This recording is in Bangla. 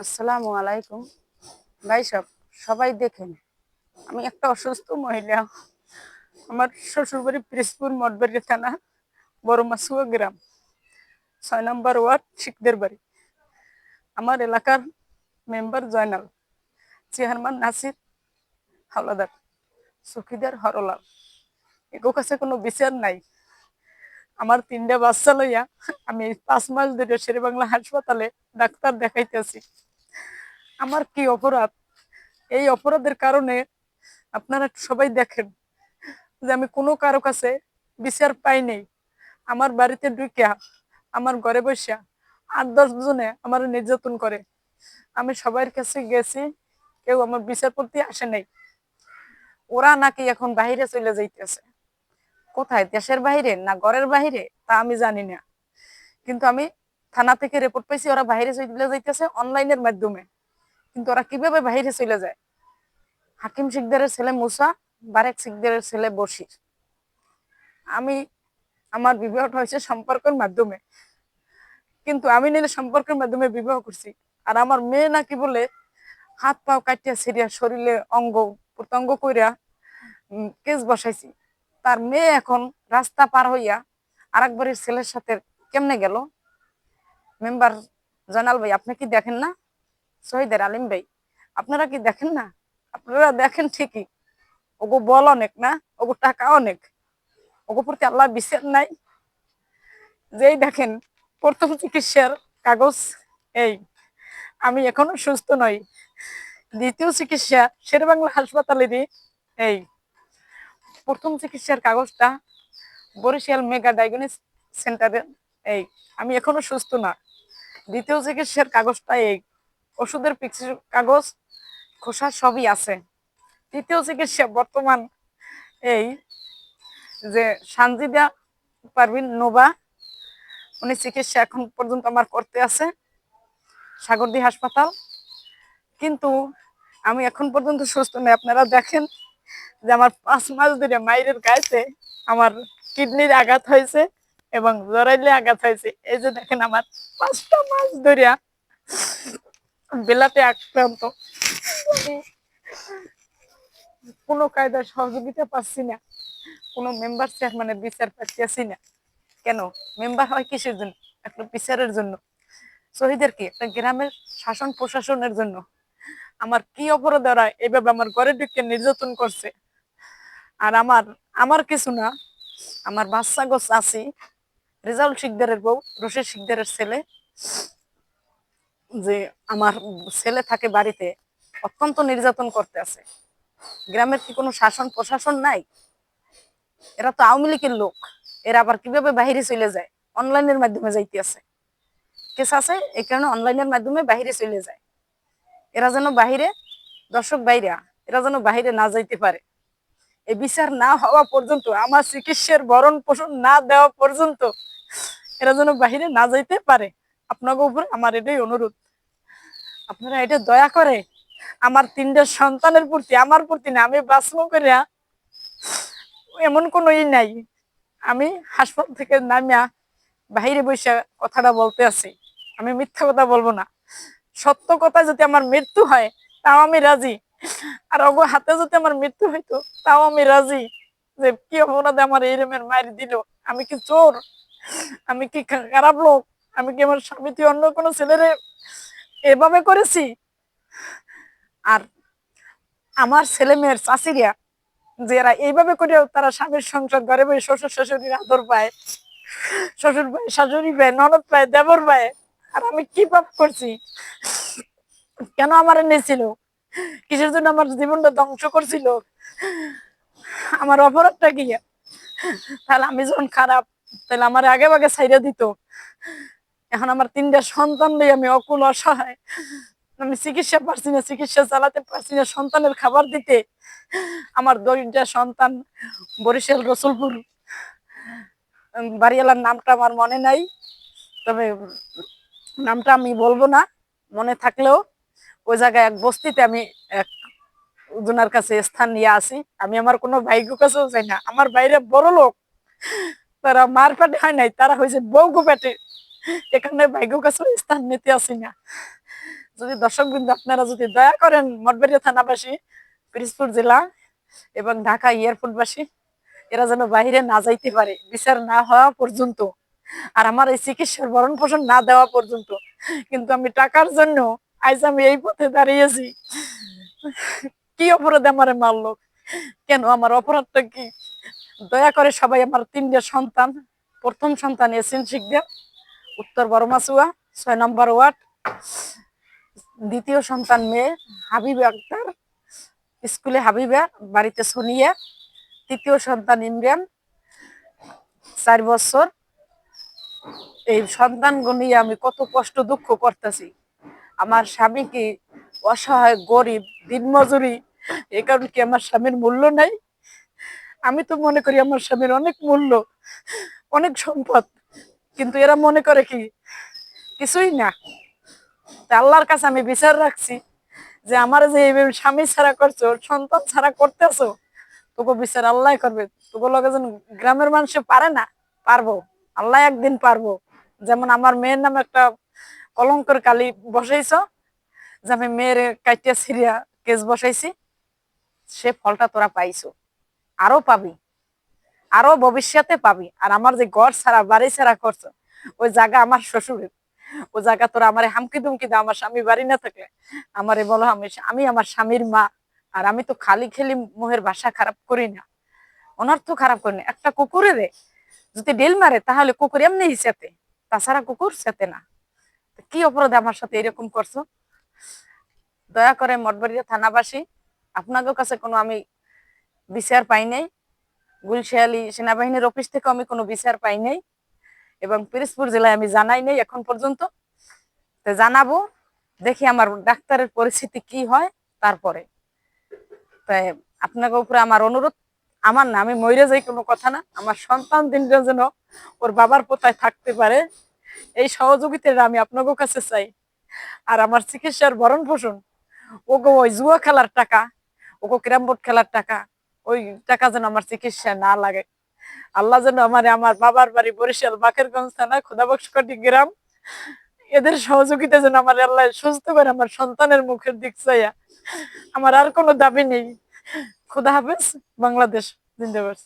আসসালামু আলাইকুম। ভাই সব, সবাই দেখেন, আমি একটা অসুস্থ মহিলা। আমার শ্বশুরবাড়ি পিরিসপুর মঠবাড়ি থানা, বড় মাসুয়া গ্রাম, ছয় নম্বর ওয়ার্ড শিখদের বাড়ি। আমার এলাকার মেম্বার জয়নাল, চেয়ারম্যান নাসির হাওলাদার, চকিদার হরলাল। এগো কাছে কোনো বিচার নাই। আমার তিনটা বাচ্চা লইয়া আমি পাঁচ মাস ধরে শেরে বাংলা হাসপাতালে ডাক্তার দেখাইতেছি। আমার কি অপরাধ? এই অপরাধের কারণে আপনারা সবাই দেখেন যে আমি কোনো কারও কাছে বিচার পাই নাই। আমার বাড়িতে ঢুকিয়া আমার ঘরে বসিয়া আট দশ জনে আমার নির্যাতন করে। আমি সবার কাছে গেছি, কেউ আমার বিচার করতে আসে নাই। ওরা নাকি এখন বাহিরে চলে যাইতেছে। কোথায়? দেশের বাইরে না ঘরের বাইরে তা আমি জানি না। কিন্তু আমি থানা থেকে রিপোর্ট পাইছি, ওরা বাইরে চলে যাইতেছে অনলাইনের মাধ্যমে। কিন্তু ওরা কীভাবে বাইরে চলে যায়? হাকিম শিকদারের ছেলে মুসা, বারেক শিকদারের ছেলে বশির। আমি, আমার বিবাহটা হয়েছে সম্পর্কের মাধ্যমে। কিন্তু আমি নিলে সম্পর্কের মাধ্যমে বিবাহ করছি। আর আমার মেয়ে নাকি বলে হাত পাও কাটিয়া সিরিয়া শরীরে অঙ্গ, প্রত্যঙ্গ কইরা কেস বসাইছি। তার মেয়ে এখন রাস্তা পার হইয়া আর আরেকবারের ছেলের সাথে কেমনে গেল? মেম্বার জানাল ভাই, আপনি কি দেখেন না? শহীদের আলিম ভাই, আপনারা কি দেখেন না? আপনারা দেখেন ঠিকই। ওগো বল অনেক না? ওগো টাকা অনেক। ওগো প্রতি আল্লাহ বিচার নাই। যেই দেখেন, প্রথম চিকিৎসার কাগজ এই। আমি এখনও সুস্থ নই। দ্বিতীয় চিকিৎসা শেরবাংলা হাসপাতালেরই এই। প্রথম চিকিৎসার কাগজটা বরিশাল মেগা ডায়াগনিস সেন্টারে, এই, আমি এখনও সুস্থ না। দ্বিতীয় চিকিৎসার কাগজটা এই, ওষুধের পিক্সের কাগজ, খোসা সবই আছে। তৃতীয় চিকিৎসা বর্তমান এই যে সানজিদা পারভিন নোবা উনি চিকিৎসা এখন পর্যন্ত আমার করতে আছে, সাগরদি হাসপাতাল। কিন্তু আমি এখন পর্যন্ত সুস্থ নই। আপনারা দেখেন যে আমার পাঁচ মাস ধরে মায়ের গায়েতে আমার কিডনির আঘাত হয়েছে এবং জরাইলে আঘাত হয়েছে। এই যে দেখেন আমার পাঁচটা মাস ধরিয়া বেলাতে আক্রান্ত। কোনো কায়দার সহযোগিতা পাচ্ছি না। কোনো মেম্বার চেয়ারম্যানের বিচার পাচ্ছি না। কেন? মেম্বার হয় কিসের জন্য? একটা বিচারের জন্য। শহীদের কি? একটা গ্রামের শাসন প্রশাসনের জন্য। আমার কি অপরাধ ওরা এইভাবে আমার ঘরে ঢুকে নির্যাতন করছে? আর আমার আমার কিছু না। আমার বাচ্চা গোছ আছি রেজাউল শিকদারের বউ, রশিদ শিকদারের ছেলে। যে আমার ছেলে থাকে বাড়িতে, অত্যন্ত নির্যাতন করতে আছে। গ্রামের কি কোনো শাসন প্রশাসন নাই? এরা তো আওয়ামী লীগের লোক। এরা আবার কীভাবে বাহিরে চলে যায়? অনলাইনের মাধ্যমে যাইতে আছে। কেস আছে এই কারণে অনলাইনের মাধ্যমে বাহিরে চলে যায়। এরা যেন বাহিরে দর্শক বাইরা, এরা যেন বাহিরে না যাইতে পারে। এই বিচার না হওয়া পর্যন্ত, আমার চিকিৎসার ভরণ পোষণ না দেওয়া পর্যন্ত এরা যেন বাহিরে না যাইতে পারে। আপনাকে উপরে আমার এটাই অনুরোধ। আপনারা এটা দয়া করে আমার তিনটা সন্তানের প্রতি, আমার প্রতি না, আমি বাঁচবো করে এমন কোনো ই নাই। আমি হাসপাতাল থেকে নামিয়া বাহিরে বসে কথাটা বলতে আছি। আমি মিথ্যা কথা বলব না। সত্য কথা যদি আমার মৃত্যু হয়, তাও আমি রাজি। আর অগ হাতে যদি আমার মৃত্যু হইতো, তাও আমি রাজি যে কি অপরাধে আমার এই রকমের মারি দিল? আমি কি চোর? আমি কি খারাপ লোক? আমি কি আমার স্বামী অন্য কোনো ছেলেরে এভাবে করেছি? আর আমার ছেলে মেয়ের চাষিরা যারা এইভাবে করেও তারা স্বামীর সংসার ঘরে বসে শ্বশুর শাশুড়ির আদর পায়, শ্বশুর পায়, শাশুড়ি পায়, ননদ পায়, দেবর পায়, আর আমি কি পাপ করছি? কেন আমার এনেছিল কিসের জন্য আমার জীবনটা ধ্বংস করছিল? আমার অপরাধটা কি? তাহলে আমি যখন খারাপ, তাহলে আমার আগে আগে ছাইরা দিত। এখন আমার তিনটা সন্তান লই আমি অকুল, অসহায়। আমি চিকিৎসা পারছি না, চিকিৎসা চালাতে পারছি না, সন্তানের খাবার দিতে। আমার দুইটা সন্তান, বরিশাল, রসুলপুর। বাড়িওয়ালার নামটা আমার মনে নাই, তবে নামটা আমি বলব না, মনে থাকলেও। ওই জায়গায় এক বস্তিতে আমি এক জনের কাছে স্থান নিয়ে আসি। আমি আমার কোনো ভাইগো কাছেও চাই না। আমার বাইরে বড় লোক। তারা মার হয় নাই, তারা হয়েছে বউগো পেটে। এখানে ভাগ্য কাছে স্থান নিতে আসি না। যদি দর্শক বিন্দু আপনারা যদি দয়া করেন মঠবাড়িয়া থানাবাসী, পিরিজপুর জেলা এবং ঢাকা এয়ারপোর্টবাসী, এরা যেন বাইরে না যাইতে পারে, বিচার না হওয়া পর্যন্ত। আর আমার এই চিকিৎসার ভরণ পোষণ না দেওয়া পর্যন্ত। কিন্তু আমি টাকার জন্য আজ আমি এই পথে দাঁড়িয়েছি কি অপরাধে আমারে মারলো কেন আমার অপরাধটা কি? দয়া করে সবাই আমার তিনটে সন্তান, প্রথম সন্তান এসিন শিকদেব উত্তর বড়মাসুয়া ছয় নম্বর ওয়ার্ড। দ্বিতীয় সন্তান মেয়ে, হাবিব আক্তার, স্কুলে হাবিবা বাড়িতে সোনিয়া তৃতীয় সন্তান ইমরান, চার বছর। এই সন্তান নিয়ে আমি কত কষ্ট দুঃখ করতেছি। আমার স্বামী কি অসহায়, গরিব, দিনমজুরি, এ কারণে কি আমার স্বামীর মূল্য নাই? আমি তো মনে করি আমার স্বামীর অনেক মূল্য, অনেক সম্পদ, কিন্তু এরা মনে করে কি কিছুই না। আল্লাহর কাছে আমি বিচার রাখছি যে আমার যে স্বামী ছাড়া করছ, সন্তান ছাড়া করতেছো তোকে বিচার আল্লাহ করবে। তোকে লগে যেন গ্রামের মানুষে পারে না, পারব। আল্লাহ একদিন পারব। যেমন আমার মেয়ের নামে একটা কলঙ্কর কালি বসাইছ, যে আমি মেয়ের কাইটিয়া সিরিয়া কেস বসাইছি সে ফলটা তোরা পাইছো। আরও পাবি, আরও ভবিষ্যতে পাবি। আর আমার যে ঘর ছাড়া বাড়ি ছাড়া করছ ওই জায়গা আমার শ্বশুরের ওই জায়গা তোরা আমার হামকি দুমকি দাও আমার স্বামী বাড়ি না থাকলে আমারে বলো আমি আমি আমার স্বামীর মা, আর আমি তো খালি খেলি মুহের ভাষা খারাপ করি না। অনর্থ খারাপ করি না। একটা কুকুরে রে যদি ডেল মারে তাহলে কুকুর এমনি হিসেবে তাছাড়া কুকুর সেতে না। কি অপরাধে আমার সাথে এরকম করছ? দয়া করে মঠবাড়িয়া থানাবাসী, আপনাদের কাছে কোনো আমি বিচার পাই নাই। গুলশিয়ালি সেনাবাহিনীর অফিস থেকে আমি কোনো বিচার পাই নাই এবং পিরিজপুর জেলায় আমি জানাই নাই এখন পর্যন্ত। জানাব, দেখি আমার ডাক্তারের পরিস্থিতি কি হয় তারপরে। তাই আপনাকে উপরে আমার অনুরোধ, আমার না আমি মরে যাই কোনো কথা না। আমার সন্তান দিনটা যেন ওর বাবার পোতায় থাকতে পারে। এই সহযোগিতাটা আমি আপনাদের কাছে চাই। আর আমার চিকিৎসার ভরণ পোষণ, ওগো ওই জুয়া খেলার টাকা, ওগো ক্যারাম বোর্ড খেলার টাকা, ওই টাকা যেন আমার চিকিৎসা না লাগে। আল্লাহ যেন আমার আমার বাবার বাড়ি বরিশাল, বাকেরগঞ্জ থানা, খুদাবক্সকটি গ্রাম, এদের সহযোগিতা যেন আমার আল্লাহ সুস্থ করে আমার সন্তানের মুখের দিক চাইয়া। আমার আর কোনো দাবি নেই। খুদা হাফেজ, বাংলাদেশ, জিন্দাবাদ।